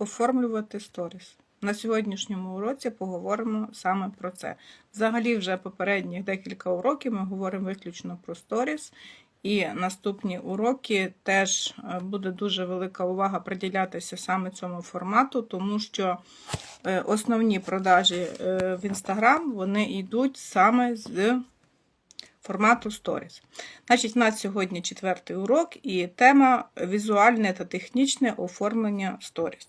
оформлювати сторіс. На сьогоднішньому уроці поговоримо саме про це. Взагалі, вже попередніх декілька уроків ми говоримо виключно про сторіс. І наступні уроки теж е, буде дуже велика увага приділятися саме цьому формату, тому що е, основні продажі е, в Instagram вони йдуть саме з формату Stories. Значить, у нас сьогодні четвертий урок і тема візуальне та технічне оформлення Stories.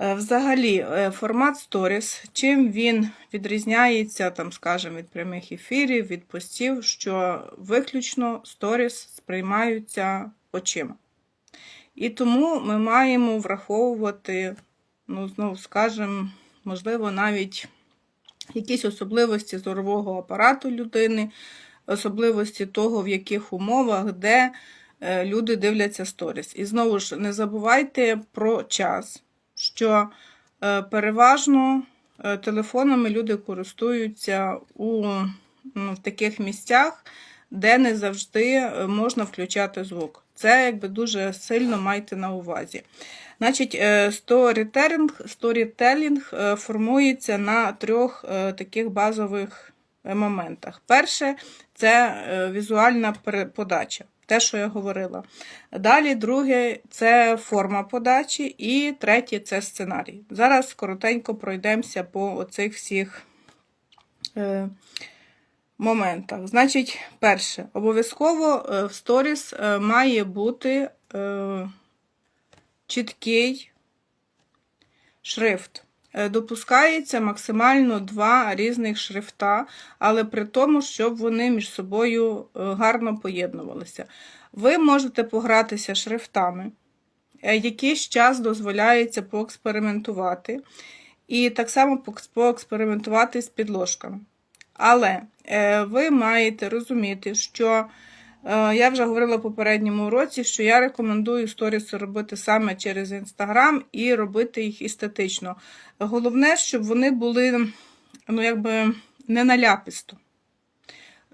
Е, Взагалі, е, формат Stories, чим він відрізняється, там, скажімо, від прямих ефірів, від постів, що виключно Stories сприймаються очима. І тому ми маємо враховувати, ну, знову скажімо, можливо, навіть якісь особливості зорового апарату людини, особливості того, в яких умовах, де е, люди дивляться сторіс. І знову ж не забувайте про час, що е, переважно е, телефонами люди користуються у ну, в таких місцях, де не завжди е, можна включати звук. Це якби дуже сильно майте на увазі. Значить, сторітелінг, сторітелінг формується на трьох таких базових моментах. Перше це візуальна подача, те, що я говорила. Далі, друге це форма подачі, і третє це сценарій. Зараз коротенько пройдемося по оцих всіх е, моментах. Значить, перше, обов'язково е, в сторіс е, має бути. е, чіткий шрифт. Е, Допускається максимально два різних шрифта, але при тому, щоб вони між собою е, гарно поєднувалися. Ви можете погратися шрифтами, е, якийсь час дозволяється поекспериментувати, і так само поекспериментувати з підложками. Але ви маєте розуміти, що Я вже говорила в попередньому уроці, що я рекомендую сторіси робити саме через Інстаграм і робити їх естетично. Головне, щоб вони були ну, якби не наляписто.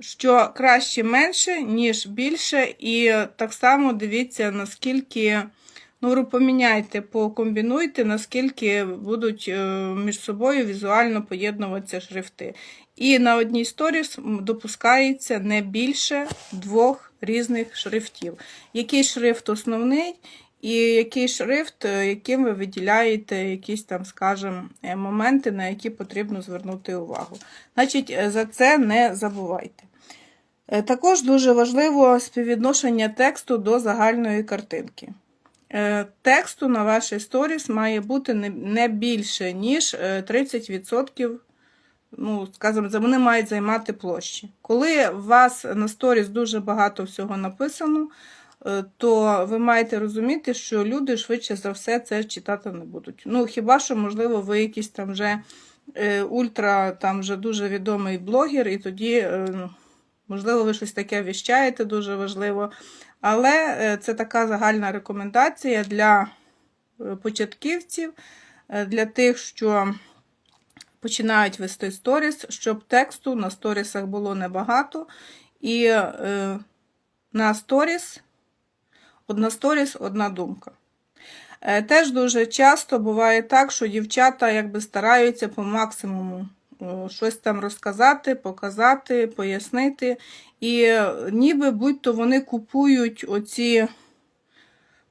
Що краще менше, ніж більше, і так само дивіться, наскільки, ну, поміняйте, покомбінуйте, наскільки будуть е, між собою візуально поєднуватися шрифти. І на одній сторіс допускається не більше двох різних шрифтів. Який шрифт основний, і який шрифт, е, яким ви виділяєте якісь там, скажімо, е, моменти, на які потрібно звернути увагу. Значить, е, за це не забувайте. Також дуже важливо співвідношення тексту до загальної картинки. Тексту на вашій сторіс має бути не- більше, ніж е, 30% ну, скажімо, вони мають займати площі. Коли у вас на сторіс дуже багато всього написано, е, то ви маєте розуміти, що люди швидше за все це читати не будуть. Ну, хіба що, можливо, ви якийсь там вже е, ультра, там вже дуже відомий блогер, і тоді, е, можливо, ви щось таке віщаєте, дуже важливо. Але це така загальна рекомендація для початківців, для тих, що починають вести сторіс, щоб тексту на сторісах було небагато. І е, на сторіс, одна сторіс, одна думка. Е, теж дуже часто буває так, що дівчата якби стараються по максимуму щось там розказати, показати, пояснити. І е, ніби будь-то вони купують оці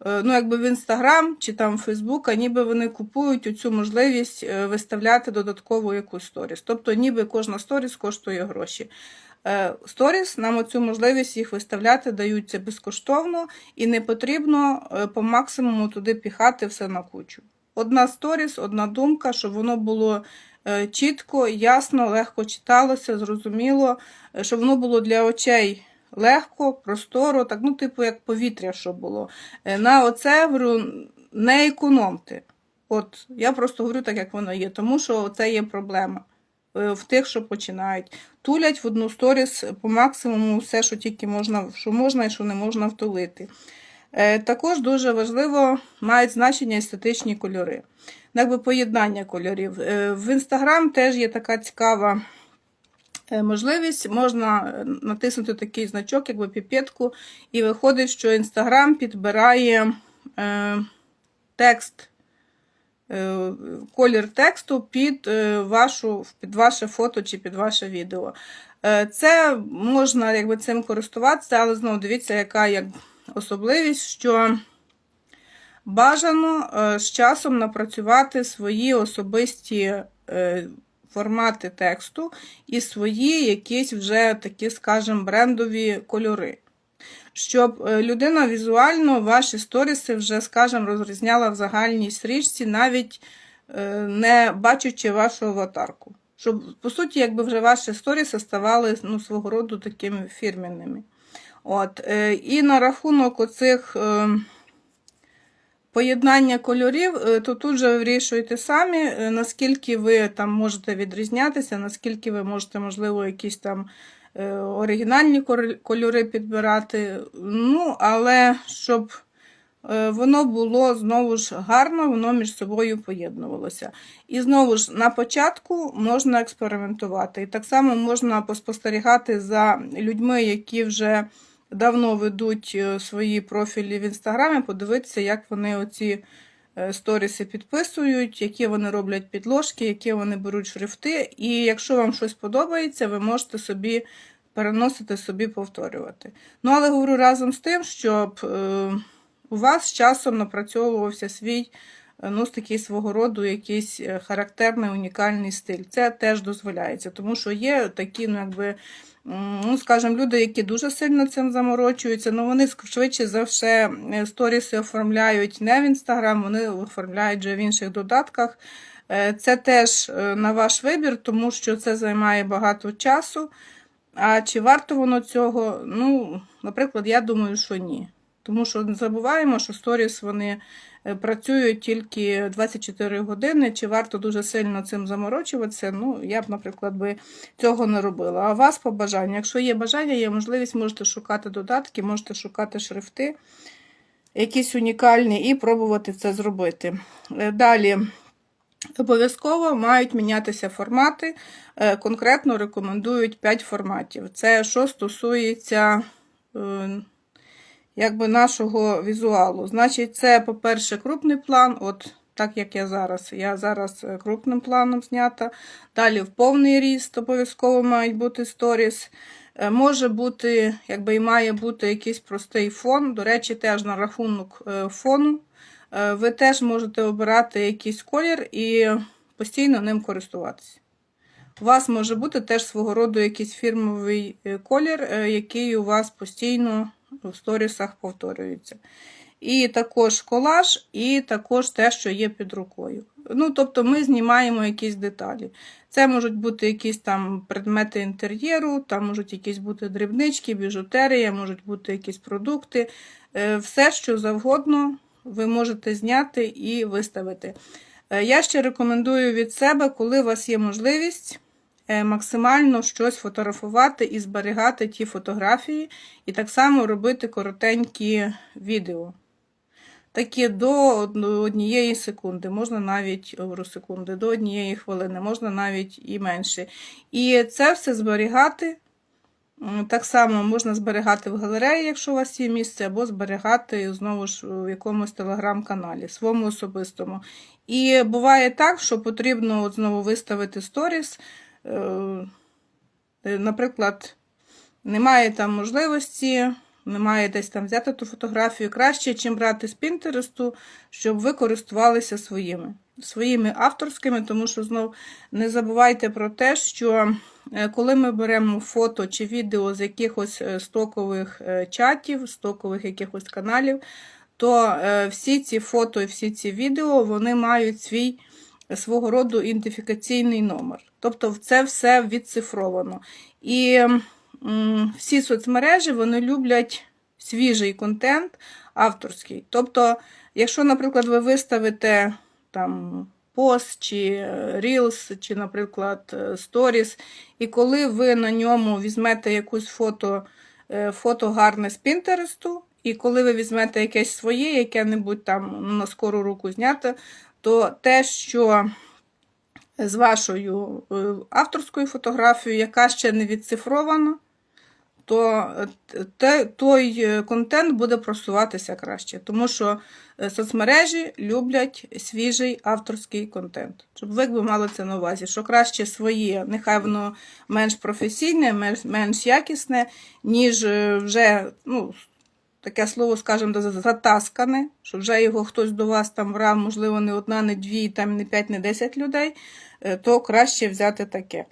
ну, якби в Інстаграм чи там в Фейсбук, ніби вони купують оцю можливість е, виставляти додаткову якусь сторіс. Тобто, ніби кожна сторіс коштує гроші. Е, Сторіс нам оцю можливість їх виставляти даються безкоштовно і не потрібно е, по максимуму туди піхати все на кучу. Одна сторіс, одна думка, щоб воно було е, чітко, ясно, легко читалося, зрозуміло, е, щоб воно було для очей легко, просторо, так, ну, типу, як повітря, щоб було. Е, На оце говорю, не економте. От я просто говорю так, як воно є, тому що це є проблема е, в тих, що починають. Тулять в одну сторіс по максимуму все, що тільки можна, що можна і що не можна втулити. Е, Також дуже важливо мають значення естетичні кольори. Ну, Якби поєднання кольорів. В Інстаграм теж є така цікава можливість. Можна е, натиснути такий значок, якби піпетку, і виходить, що Інстаграм підбирає е, текст е, колір тексту під, е, вашу, під ваше фото чи під ваше відео. Е, Це можна якби, цим користуватися, але знову дивіться, яка як особливість, що бажано е, з часом напрацювати свої особисті е, формати тексту і свої якісь вже такі, скажімо, брендові кольори. Щоб е, людина візуально ваші сторіси вже, скажімо, розрізняла в загальній стрічці, навіть е, не бачачи вашу аватарку. Щоб, по суті, якби вже ваші сторіси ставали ну, свого роду такими фірмінними. От, е, І на рахунок оцих е, поєднання кольорів, е, то тут же вирішуєте самі, е, наскільки ви там можете відрізнятися, наскільки ви можете, можливо, якісь там е, оригінальні кольори підбирати. Ну, але щоб воно було знову ж гарно, воно між собою поєднувалося. І знову ж на початку можна експериментувати. І так само можна поспостерігати за людьми, які вже давно ведуть е, свої профілі в інстаграмі, подивитися, як вони оці е, сторіси підписують, які вони роблять підложки, які вони беруть шрифти. І якщо вам щось подобається, ви можете собі переносити собі повторювати. Ну, але говорю разом з тим, щоб е, у вас з часом напрацьовувався свій ну, такий свого роду якийсь е, характерний унікальний стиль. Це теж дозволяється, тому що є такі, ну, якби, ну, скажімо, люди, які дуже сильно цим заморочуються, ну вони швидше за все е, сторіси оформляють не в інстаграм, вони оформляють вже в інших додатках. Е, Це теж на ваш вибір, тому що це займає багато часу. А чи варто воно цього? Ну, наприклад, я думаю, що ні. Тому що не забуваємо, що сторіс вони е, працюють тільки 24 години. Чи варто дуже сильно цим заморочуватися? Ну, я б, наприклад, би цього не робила. А вас по бажанню. Якщо є бажання, є можливість, можете шукати додатки, можете шукати шрифти, якісь унікальні, і пробувати це зробити. Е, Далі. Обов'язково мають мінятися формати. Е, Конкретно рекомендують 5 форматів. Це що стосується якби нашого візуалу. Значить, це, по-перше, крупний план. От так як я зараз. Я зараз е, крупним планом знята. Далі в повний ріст обов'язково мають бути сторіс. Е, Може бути, якби і має бути якийсь простий фон. До речі, теж на рахунок е, фону. Ви теж можете обирати якийсь колір і постійно ним користуватися. У вас може бути теж свого роду якийсь фірмовий колір, який у вас постійно в сторісах повторюється. І також колаж, і також те, що є під рукою. Ну, тобто ми знімаємо якісь деталі. Це можуть бути якісь там предмети інтер'єру, там можуть якісь бути дрібнички, біжутерія, можуть бути якісь продукти. Е, Все, що завгодно, ви можете зняти і виставити. Е, Я ще рекомендую від себе, коли у вас є можливість максимально щось фотографувати і зберігати ті фотографії, і так само робити коротенькі відео. Такі до однієї секунди, можна навіть секунди, до однієї хвилини, можна навіть і менше. І це все зберігати. Так само можна зберігати в галереї, якщо у вас є місце, або зберігати знову ж в якомусь телеграм-каналі, своєму особистому. І буває так, що потрібно от знову виставити сторіс. Е, е, Наприклад, немає там можливості, немає десь там взяти ту фотографію краще, чим брати з Пінтересту, щоб ви користувалися своїми, своїми авторськими, тому що знов не забувайте про те, що е, коли ми беремо фото чи відео з якихось стокових чатів, стокових якихось каналів, то всі ці фото і всі ці відео вони мають свій свого роду ідентифікаційний номер. Тобто це все відцифровано. І всі соцмережі вони люблять свіжий контент авторський. Тобто, якщо, наприклад, ви виставите там пост чи е, Reels, чи, наприклад, е, Stories, і коли ви на ньому візьмете якусь фото, е, фото гарне з Пінтересту, і коли ви візьмете якесь своє, яке-небудь там на скору руку зняте, то те, що з вашою е, авторською фотографією, яка ще не відцифрована, то е, те, той е, контент буде просуватися краще, тому що соцмережі люблять свіжий авторський контент. Щоб ви якби мали це на увазі, що краще своє, нехай воно менш професійне, менш, менш якісне, ніж вже, ну, таке слово, скажімо, затаскане, що вже його хтось до вас там брав, можливо, не одна, не дві, там не п'ять, не десять людей, е, то краще взяти таке.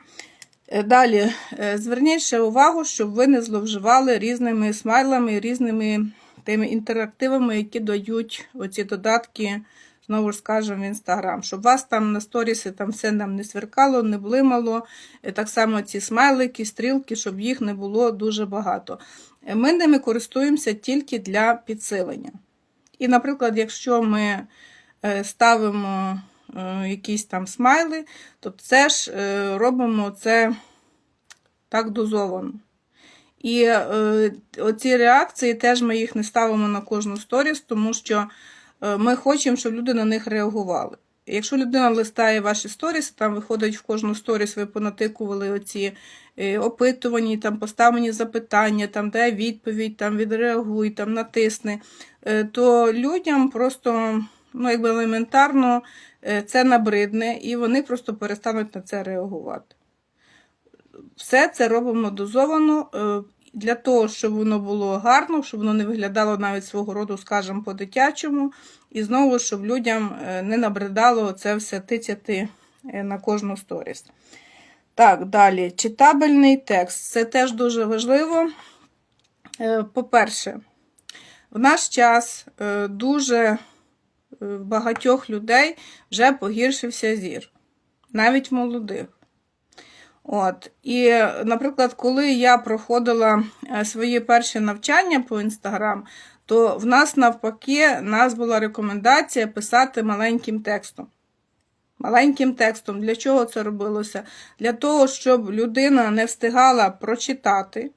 Е, Далі, е, зверніть ще увагу, щоб ви не зловживали різними смайлами, різними тими інтерактивами, які дають оці додатки, знову ж скажемо, в інстаграм. Щоб вас там на сторіси там все нам не сверкало, не блимало. Так само ці смайлики, стрілки, щоб їх не було дуже багато. Ми ними користуємося тільки для підсилення. І, наприклад, якщо ми е, ставимо е, якісь там смайли, то це ж е, робимо це так дозовано. І оці реакції теж ми їх не ставимо на кожну сторіс, тому що ми хочемо, щоб люди на них реагували. Якщо людина листає ваші сторіси, там виходить в кожну сторіс, ви понатикували оці е, опитувані, там поставлені запитання, там дай відповідь, там відреагуй, там натисни, е, то людям просто ну, якби елементарно е, це набридне, і вони просто перестануть на це реагувати. Все це робимо дозовано для того, щоб воно було гарно, щоб воно не виглядало навіть свого роду, скажімо, по-дитячому. І знову, щоб людям е, не набридало це все тицяти е, на кожну сторіс. Так, далі. Читабельний текст. Це теж дуже важливо. Е, По-перше, в наш час дуже багатьох людей вже погіршився зір, навіть молодих. От. І, наприклад, коли я проходила е, свої перші навчання по інстаграм, то в нас навпаки нас була рекомендація писати маленьким текстом. Маленьким текстом. Для чого це робилося? Для того, щоб людина не встигала прочитати,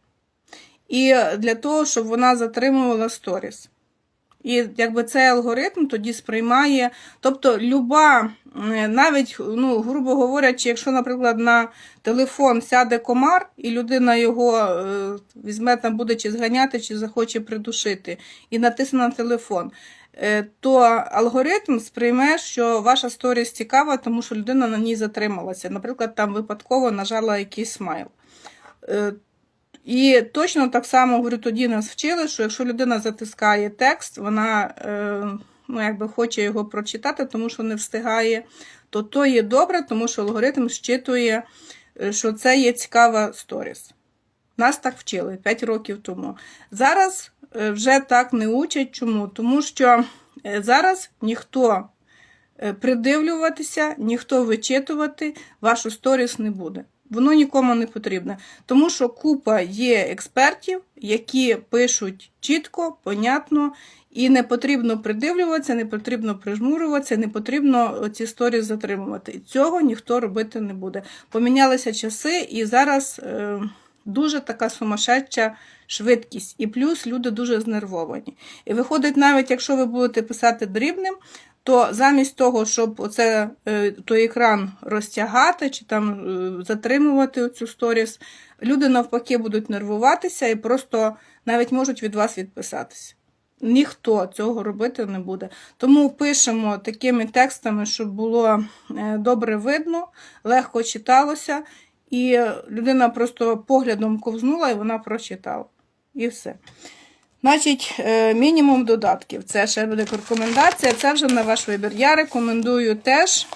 і для того, щоб вона затримувала сторіс. І якби цей алгоритм тоді сприймає, тобто люба, е, навіть, ну, грубо говорячи, якщо, наприклад, на телефон сяде комар, і людина його е, візьме там буде чи зганяти, чи захоче придушити, і натисне на телефон, е, то алгоритм сприйме, що ваша сторіс цікава, тому що людина на ній затрималася. Наприклад, там випадково нажала якийсь смайл. Е, і точно так само говорю, тоді нас вчили, що якщо людина затискає текст, вона е, ну, якби хоче його прочитати, тому що не встигає, то то є добре, тому що алгоритм щитує, е, що це є цікава сторіс. Нас так вчили 5 років тому. Зараз е, вже так не учать. Чому? Тому що зараз ніхто придивлюватися, ніхто вичитувати вашу сторіс не буде. Воно нікому не потрібне. Тому що купа є експертів, які пишуть чітко, понятно, і не потрібно придивлюватися, не потрібно прижмурюватися, не потрібно ці сторіс затримувати. І Цього ніхто робити не буде. Помінялися часи, і зараз е, дуже така сумасшедша швидкість. І плюс люди дуже знервовані. І виходить, навіть якщо ви будете писати дрібним, то замість того, щоб оце, е, той екран розтягати чи там е, затримувати цю сторіс, люди навпаки будуть нервуватися і просто навіть можуть від вас відписатися. Ніхто цього робити не буде. Тому пишемо такими текстами, щоб було е, добре видно, легко читалося, і людина просто поглядом ковзнула і вона прочитала. І все. Значить, е, мінімум додатків. Це ще буде рекомендація, це вже на ваш вибір. Я рекомендую теж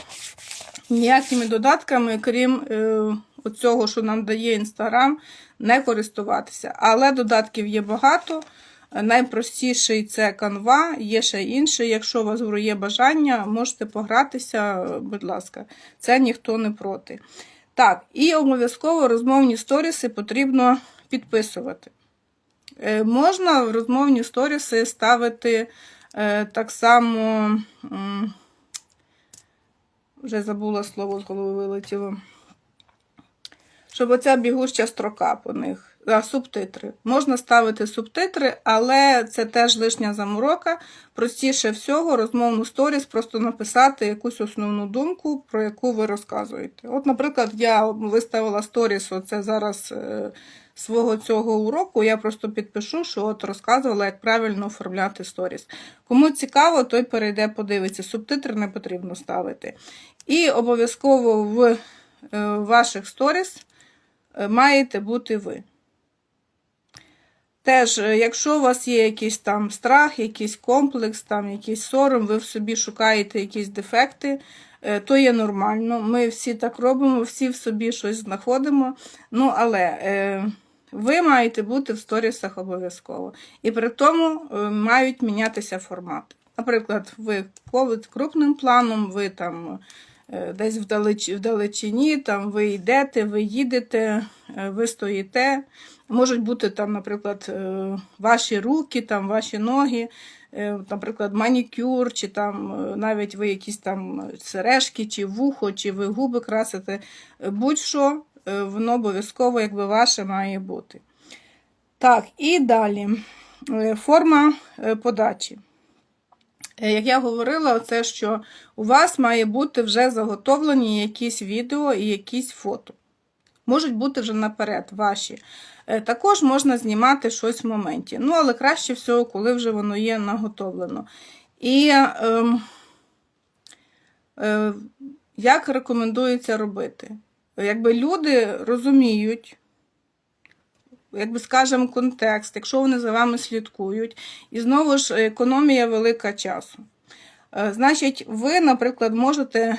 ніякими додатками, крім е, оцього, що нам дає Інстаграм, не користуватися. Але додатків є багато. Найпростіший це канва, є ще інший. Якщо у вас є бажання, можете погратися, будь ласка, це ніхто не проти. Так, і обов'язково розмовні сторіси потрібно підписувати. Е, Можна в розмовні сторіси ставити е, так само, вже забула слово з голови вилетіло, щоб оця бігуща строка по них. А, субтитри. Можна ставити субтитри, але це теж лишня заморока. Простіше всього, розмовну сторіс просто написати якусь основну думку, про яку ви розказуєте. От, наприклад, я виставила сторіс, оце зараз е, свого цього уроку. Я просто підпишу, що от розказувала, як правильно оформляти сторіс. Кому цікаво, той перейде, подивиться. Субтитри не потрібно ставити. І обов'язково в е, ваших сторіс е, маєте бути ви. Теж, е, якщо у вас є якийсь там страх, якийсь комплекс, там якийсь сором, ви в собі шукаєте якісь дефекти, то є нормально. Ми всі так робимо, всі в собі щось знаходимо. Ну, але ви маєте бути в сторісах обов'язково. І при тому е, мають мінятися формати. Наприклад, ви повід крупним планом, ви там е, десь вдалеч, вдалечині, там ви йдете, ви їдете, е, ви стоїте. Можуть бути там, наприклад, ваші руки, там, ваші ноги, наприклад, манікюр, чи там навіть ви якісь там сережки, чи вухо, чи ви губи красите. Будь-що, воно обов'язково якби ваше має бути. Так, і далі. Е, Форма е, подачі. Е, Як я говорила, це що у вас має бути вже заготовлені якісь відео і якісь фото. Можуть бути вже наперед ваші. Е, Також можна знімати щось в моменті. Ну, але краще всього, коли вже воно є наготовлено. І ем, е, як рекомендується робити? Якби люди розуміють, якби скажемо, контекст, якщо вони за вами слідкують, і знову ж економія велика часу. Е, Значить, ви, наприклад, можете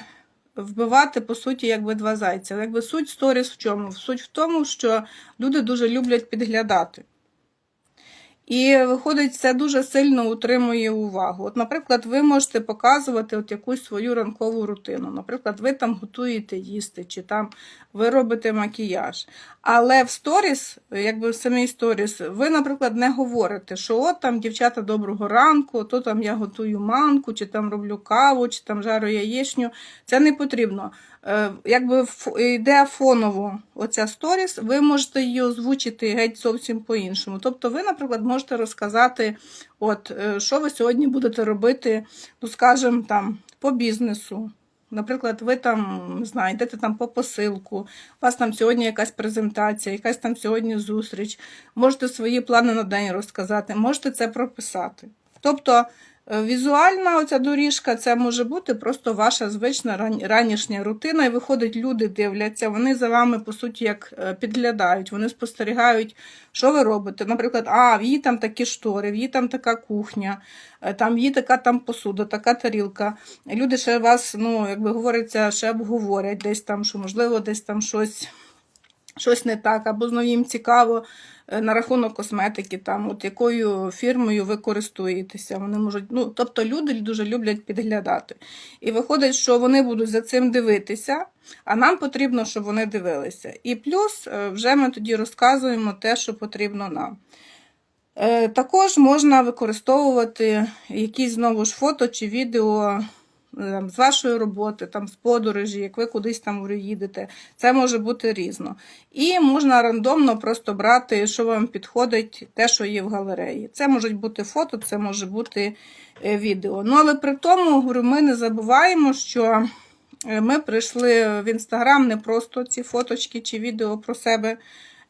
вбивати, по суті, якби два зайця. Якби суть сторіс в чому? Суть в тому, що люди дуже люблять підглядати. І виходить, це дуже сильно утримує увагу. От, наприклад, ви можете показувати от якусь свою ранкову рутину. Наприклад, ви там готуєте їсти, чи там ви робите макіяж. Але в сторіс, якби в самій сторіс, ви, наприклад, не говорите, що от там дівчата доброго ранку, то там я готую манку, чи там роблю каву, чи там жарю яєчню. Це не потрібно. Е, Якби йде фоново оця сторіс, ви можете її озвучити геть зовсім по-іншому. Тобто, ви, наприклад, можете розказати, от, е, що ви сьогодні будете робити, ну, скажімо, там, по бізнесу. Наприклад, ви там не знаю, йдете там по посилку, у вас там сьогодні якась презентація, якась там сьогодні зустріч. Можете свої плани на день розказати, можете це прописати. Тобто візуальна оця доріжка це може бути просто ваша звична ранішня рутина, і виходить, люди дивляться, вони за вами, по суті, як е, підглядають, вони спостерігають, що ви робите. Наприклад, а, в її там такі штори, в її там така кухня, е, там її така там посуда, така тарілка. Люди ще вас, ну, як би говориться, ще обговорять десь там, що можливо десь там щось щось не так, або знову їм цікаво е, на рахунок косметики, там, от якою фірмою ви користуєтеся. Вони можуть, ну, тобто люди дуже люблять підглядати. І виходить, що вони будуть за цим дивитися, а нам потрібно, щоб вони дивилися. І плюс е, вже ми тоді розказуємо те, що потрібно нам. Е, Також можна використовувати якісь знову ж фото чи відео е, там, з вашої роботи, там, з подорожі, як ви кудись там їдете. Це може бути різно. І можна рандомно просто брати, що вам підходить, те, що є в галереї. Це можуть бути фото, це може бути е, відео. Ну, але при тому, говорю, ми не забуваємо, що е, ми прийшли в інстаграм не просто ці фоточки чи відео про себе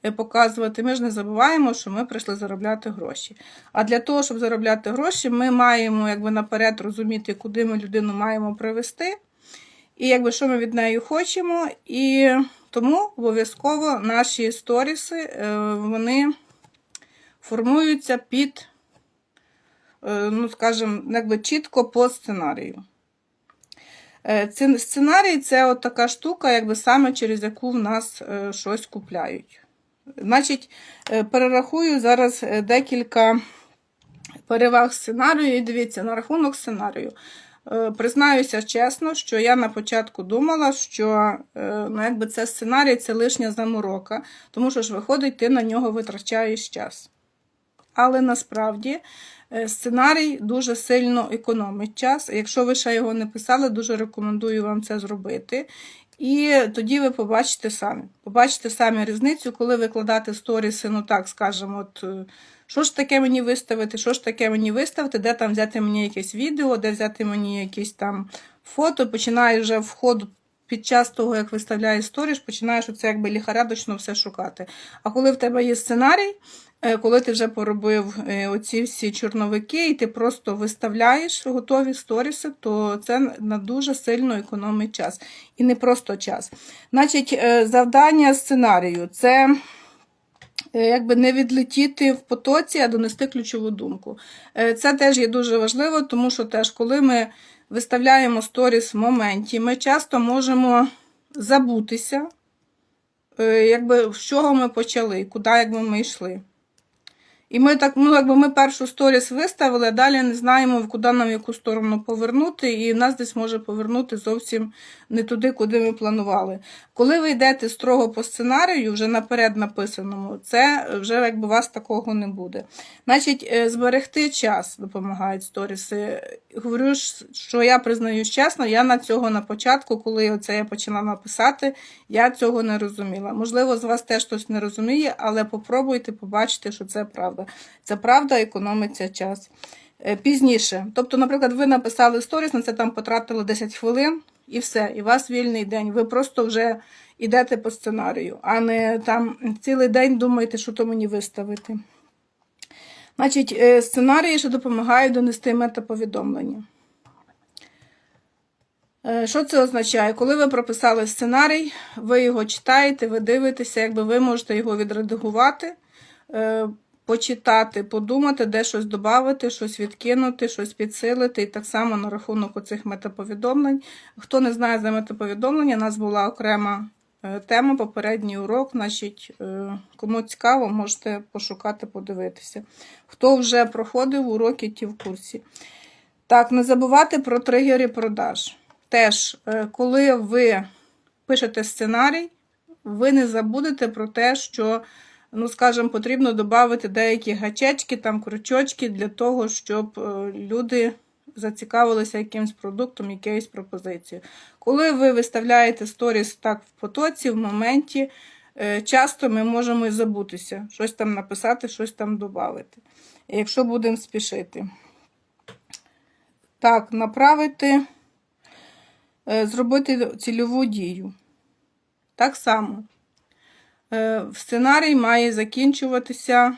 показувати. Ми ж не забуваємо, що ми прийшли заробляти гроші. А для того, щоб заробляти гроші, ми маємо якби наперед розуміти, куди ми людину маємо привести, і якби що ми від неї хочемо. І тому обов'язково наші сторіси е, вони формуються під, е, ну, скажімо, якби чітко по сценарію. Е, сценарій це от така штука, якби саме через яку в нас е, щось купляють. Значить, е, перерахую зараз е, декілька переваг сценарію. І дивіться, на рахунок сценарію. Е, Признаюся чесно, що я на початку думала, що ну, якби це сценарій це лишня заморока, тому що ж виходить, ти на нього витрачаєш час. Але насправді Сценарій дуже сильно економить час. Якщо ви ще його не писали, дуже рекомендую вам це зробити. І тоді ви побачите самі. Побачите самі різницю, коли викладати сторіси, ну так скажемо, от е, що ж таке мені виставити, що ж таке мені виставити, де там взяти мені якесь відео, де взяти мені якісь там фото. Починаю вже входу під час того, як виставляєш сторіс, починаєш оце якби ліхарядочно все шукати. А коли в тебе є сценарій, е, коли ти вже поробив е, оці всі чорновики, і ти просто виставляєш готові сторіси, то це на дуже сильно економить час. І не просто час. Значить, е, завдання сценарію це якби не відлетіти в потоці, а донести ключову думку. Це теж є дуже важливо, тому що теж, коли ми виставляємо сторіс в моменті, ми часто можемо забутися, е, якби, з чого ми почали, куди якби, ми йшли. І ми так, ну, якби ми першу сторіс виставили, а далі не знаємо, куди нам в яку сторону повернути, і нас десь може повернути зовсім не туди, куди ми планували. Коли ви йдете строго по сценарію, вже наперед написаному, це вже якби вас такого не буде. Значить, е, зберегти час допомагають сторіси. Говорю, що я признаюсь чесно, я на цього на початку, коли оце я почала написати, я цього не розуміла. Можливо, з вас теж хтось не розуміє, але попробуйте побачити, що це правда. Це правда, економиться час. Е, Пізніше. Тобто, наприклад, ви написали сторіс, на це там потратили 10 хвилин, і все, і у вас вільний день. Ви просто вже йдете по сценарію, а не там цілий день думаєте, що то мені виставити. Значить, е, сценарії ще допомагають донести метаповідомлення. Е, Що це означає? Коли ви прописали сценарій, ви його читаєте, ви дивитеся, якби ви можете його відредагувати, почитати, подумати, де щось додати, щось відкинути, щось підсилити. І так само на рахунок оцих метаповідомлень. Хто не знає за метаповідомлення, у нас була окрема е, тема, попередній урок. Значить, е, кому цікаво, можете пошукати, подивитися. Хто вже проходив уроки, ті в курсі. Так, не забувати про тригери продаж. Теж, е, коли ви пишете сценарій, ви не забудете про те, що, ну, скажімо, потрібно додати деякі гачечки, там, крючочки для того, щоб е, люди зацікавилися якимсь продуктом, якоюсь пропозицією. Коли ви виставляєте сторіс так в потоці, в моменті, е, часто ми можемо і забутися, щось там написати, щось там додати. Якщо будемо спішити. Так, направити, е, зробити цільову дію. Так само. Е, сценарій має закінчуватися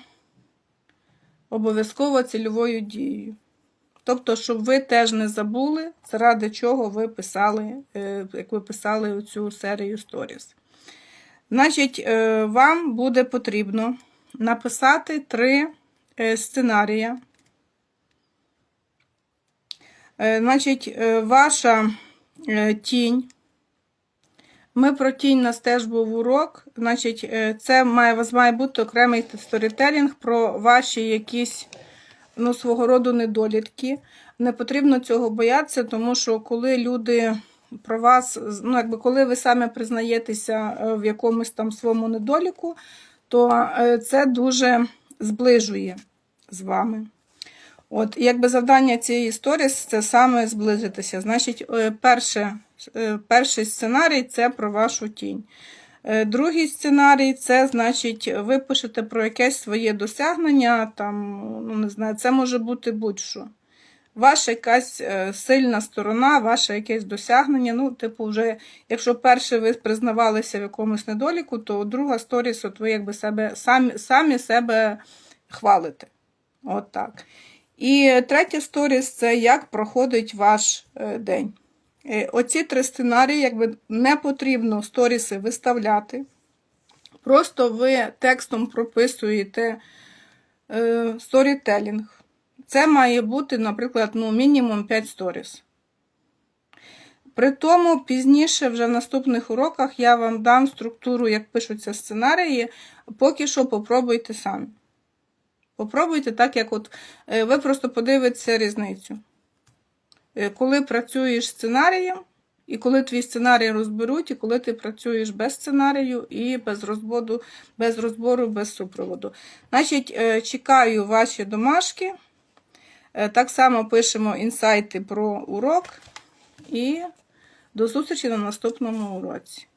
обов'язково цільовою дією. Тобто, щоб ви теж не забули, заради чого ви писали, е, як ви писали цю серію сторіс. Значить, е, вам буде потрібно написати три сценарія. Е, Значить, ваша тінь. Ми про тінь нас теж був урок. Значить, е, це має, вас має бути окремий сторітелінг про ваші якісь ну, свого роду недолітки. Не потрібно цього боятися, тому що коли люди про вас, ну, якби коли ви самі признаєтеся е, в якомусь там своєму недоліку, то е, це дуже зближує з вами. От, якби завдання цієї сторіс це саме зблизитися. Значить, перше, перший сценарій це про вашу тінь. Е, Другий сценарій це, значить, ви пишете про якесь своє досягнення, там, ну не знаю, це може бути будь-що. Ваша якась е, сильна сторона, ваше якесь досягнення. Ну, типу, вже, якщо перше ви признавалися в якомусь недоліку, то друга сторіс, от ви якби себе самі, самі себе хвалите. От так. І третя сторіс це як проходить ваш е, день. Е, Оці три сценарії, якби не потрібно сторіси виставляти. Просто ви текстом прописуєте е, сторітелінг. Це має бути, наприклад, ну, мінімум 5 сторіс. При тому пізніше, вже в наступних уроках, я вам дам структуру, як пишуться сценарії. Поки що попробуйте самі. Попробуйте так, як от е, ви просто подивитеся різницю. Е, Коли працюєш сценарієм, і коли твій сценарій розберуть, і коли ти працюєш без сценарію і без розбору, без розбору, без супроводу. Значить, е, чекаю ваші домашки. Е, Так само пишемо інсайти про урок і до зустрічі на наступному уроці.